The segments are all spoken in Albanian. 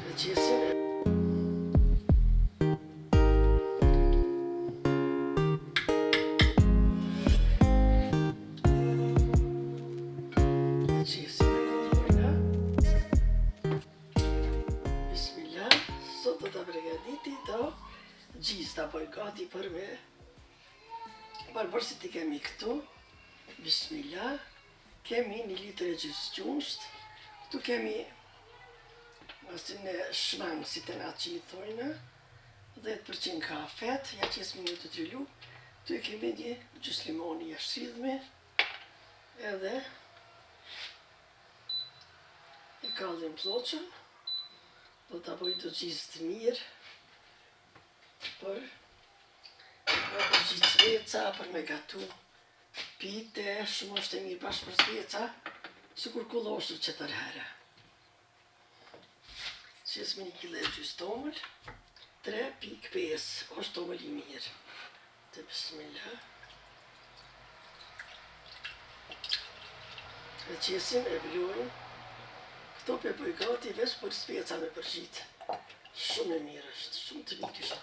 Dhe qesim e Dhe qesim kontrolina Bismillah Sot do të pregaditi do Gjis të boj gati për me Barborësit i kemi këtu. Bismillah Kemi një litre gjysë gjunësht Këtu kemi Astin e shmangë si të natë që i thojnë 10% kafet Ja që jesë minutë të trillu Tu e kemi një gjysë limoni jashtë shridhme Edhe E kallim ploqën. Do të bëj të gjizë të mirë. Për Për të gjithë sveca, për me gatu Pite, shumë është e mirë bashkë për sveca Së kur kulloshu që të rherë që jesë me një kile e gjysë tomëll, 3.5, është tomëll i mirë. Të bismillah. E që jesim e vlojnë, këto pe bëj gati vesh për speca me përgjitë. Shumë e mirë është, shumë të mirë është.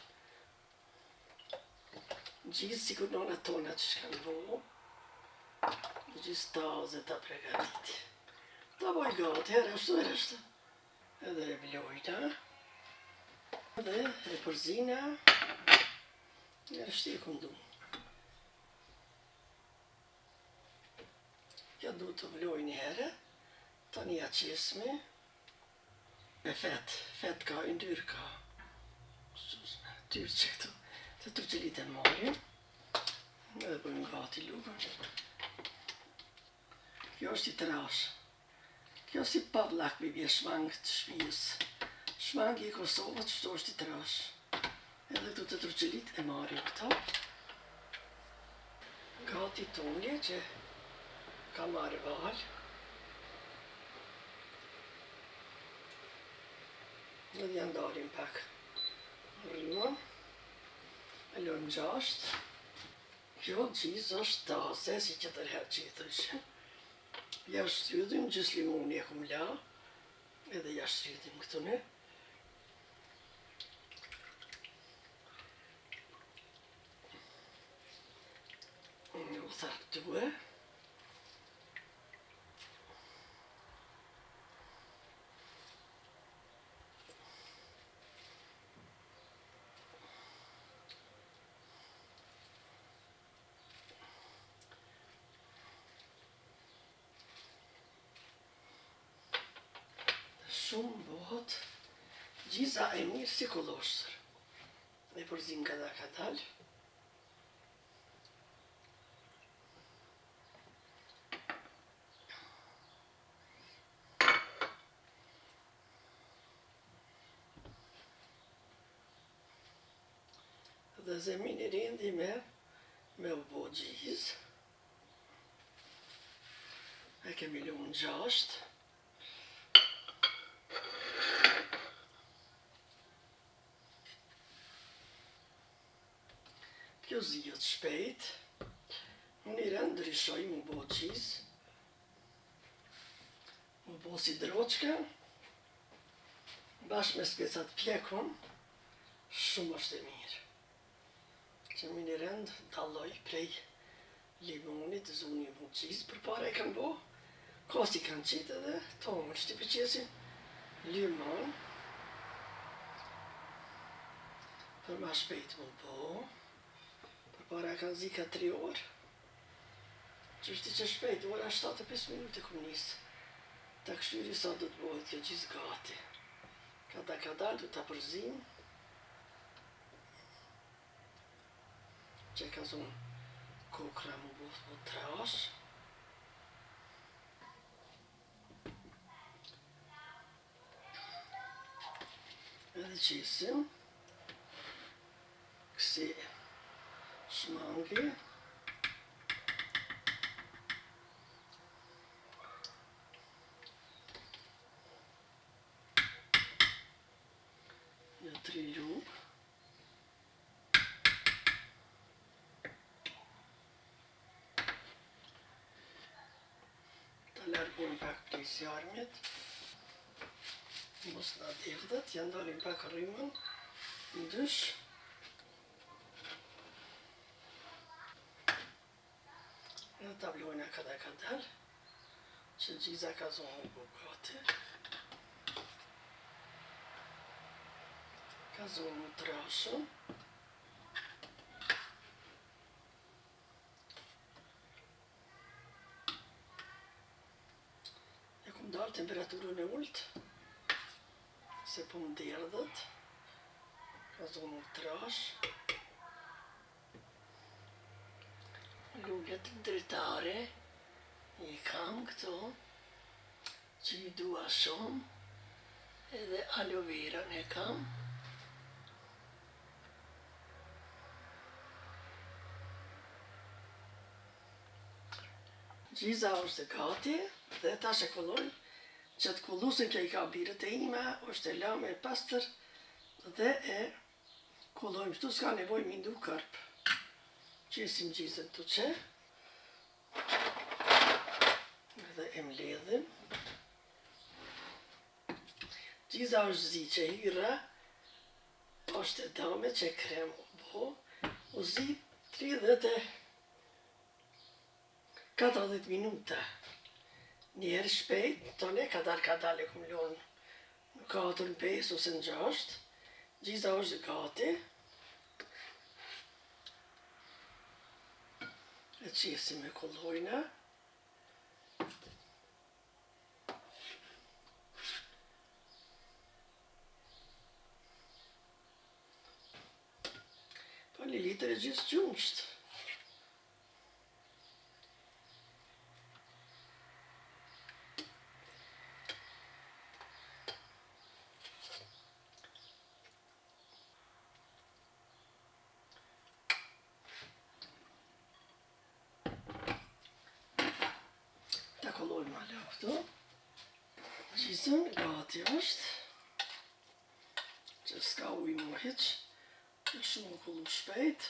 Gjithë si kur nona tona që shkanë vohu, gjithë taze të pregaditi. Ta bëj gati, herë është, herë është edhe e vlojta, edhe e përzina, e rështi e kundu. Ja du të vloj një herë, tani ja qesme, me fet, fet ka, i ndyrë ka. Susme, tyrë që këtu, të të që litë e marim, edhe bëjmë gati lukën. Kjo është i trashë. Kjo si pavlak mi bje shmang të shpijës. Shmang i Kosovës që është i trash. Edhe këtu të tërqelit e marrim këto. Gati tonje që ka marrë val. Edhe janë dalim pak rrima. E lojmë gjasht. Kjo gjizë është tase, si që tërherë që i. Jashtë shtrydhim, gjysë limoni e kum la, edhe jashtë shtrydhim këtu Shumë bëhët Gjiza e mirë si koloshër Me përzim kada ka dalë. Dhe zemin rindi me Me u bo gjiz. E kemi lumë në gjashtë Kjo zhjët shpejt. Unë i ndryshoj më bo qiz. Më bo si droqka. Bashkë me specat pjekon. Shumë është e mirë. Që më një rëndë daloj prej limonit, zuni më qiz. Për pare e kanë bo. Kosti kanë qitë edhe tomë është i përqesin. Limon. Për ma shpejt më bo. Para kanë zi ka 3 orë. Që është që shpejt, ora 7-5 minutë ku nisë. Ta këshyri sa do të bëhet kjo gjithë gati. Ka ta ka dalë, du ta përzim. Që ka zonë kokra më bëhet më trash. Edhe qisim. Kësi smangi. Një tri lukë. Ta largojmë pak prej sjarmit. Mos nga derdhet, janë dalim pak rrimën, në dysh. Edhe tablojnë ka dhe ka del, që gjiza ka zonë u gati. Ka zonë u trashën. E kum dalë temperaturën e ulltë, se po më derdhët, ka zonë Lullet dritare, i kam këto, që i dua shumë, edhe aloe vera e kam. Gjiza është e gati dhe ta shekollojnë që të kullusin që i ka birët e ima, është e lame e pastër dhe e kollojmë shtu s'ka nevoj mindu kërp. Qesim gjizën të që dhe e mledhim. Gjiza është zi që hyra, është e dame që krem u bo, u zi 30 e 40 minuta. Njerë shpejt, tonë ka dalë ka dalë e këmë lonë në 4, 5 ose në 6. Gjitha është gati. E qesi me kollojna. Po një litër e gjithë gjumështë. Ta kollojmë ala këtu. Gjizën, gati është. Që s'ka ujë më hiq. Që shumë më kullu shpejt.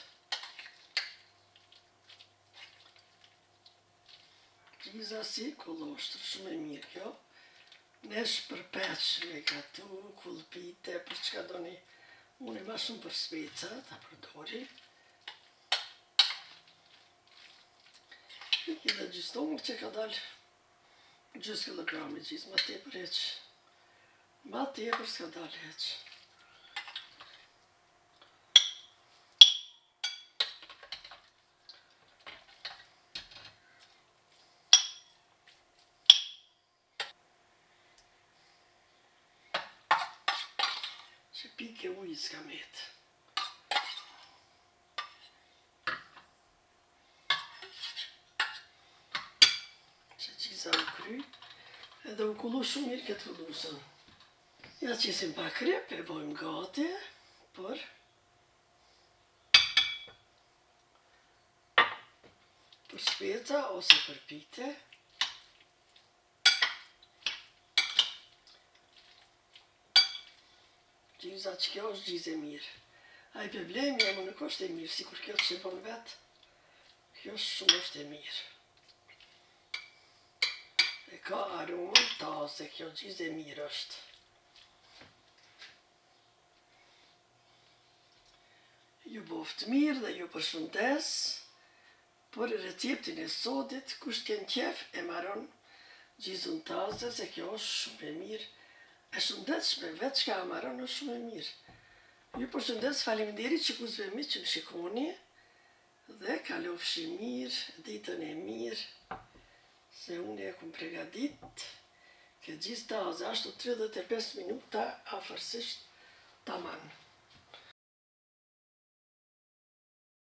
Gjiza si kullu është shumë e mirë kjo. Nesh për peq me gatu, kulpite, për çka doni. Unë e ma shumë për speca, ta përdori. Iki dhe gjistomër që ka dalë gjysë kilogrami gjisë, ma tepër heq. Ma tepër s'ka dalë heq. Që qiza u kry, edhe u kullu shumë mirë këtë hullusën. Ja qisim pa krep, e bojmë gati, për për shpeta ose për pite. Gjiza që kjo është gjizë mirë. A i problemi e më nuk është e mirë, si kur kjo e bon vetë, kjo shumë është e mirë. E ka aromën tase, kjo gjizë e mirë është. Ju boftë mirë dhe ju përshëndes, për receptin e sotit, kush t'jen qef e maron gjizën tase, se kjo është shumë e mirë, e shëndetshme, vetë shka e maron është shumë e mirë. Ju përshëndes, faleminderit që kuzve mi që më shikoni, dhe kalofshi mirë, ditën e mirë, se unë e kumë pregadit, ke gjithë ta, ashtu 35 minuta, afërsisht, taman.